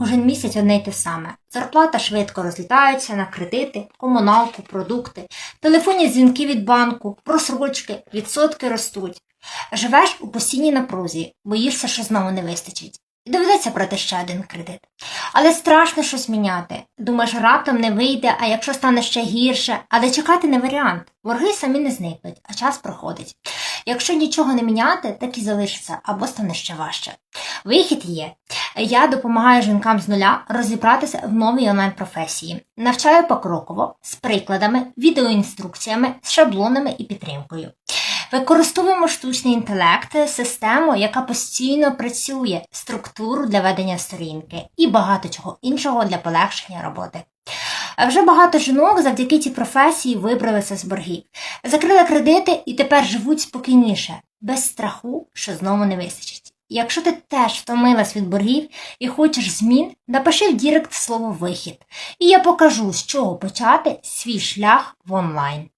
Кожен місяць одне й те саме. Зарплата швидко розлітається на кредити, комуналку, продукти, телефонні дзвінки від банку, просрочки, відсотки ростуть. Живеш у постійній напрузі, боїшся, що знову не вистачить. І доведеться брати ще один кредит. Але страшно щось міняти. Думаєш, раптом не вийде, а якщо стане ще гірше, але чекати не варіант. Борги самі не зникнуть, а час проходить. Якщо нічого не міняти, так і залишиться або стане ще важче. Вихід є. Я допомагаю жінкам з нуля розібратися в новій онлайн-професії. Навчаю покроково, з прикладами, відеоінструкціями, з шаблонами і підтримкою. Використовуємо штучний інтелект, систему, яка постійно працює, структуру для ведення сторінки і багато чого іншого для полегшення роботи. Вже багато жінок завдяки цій професії вибралися з боргів, закрили кредити і тепер живуть спокійніше, без страху, що знову не вистачить. Якщо ти теж втомилась від боргів і хочеш змін, напиши в Дірект слово вихід, і я покажу, з чого почати свій шлях в онлайн.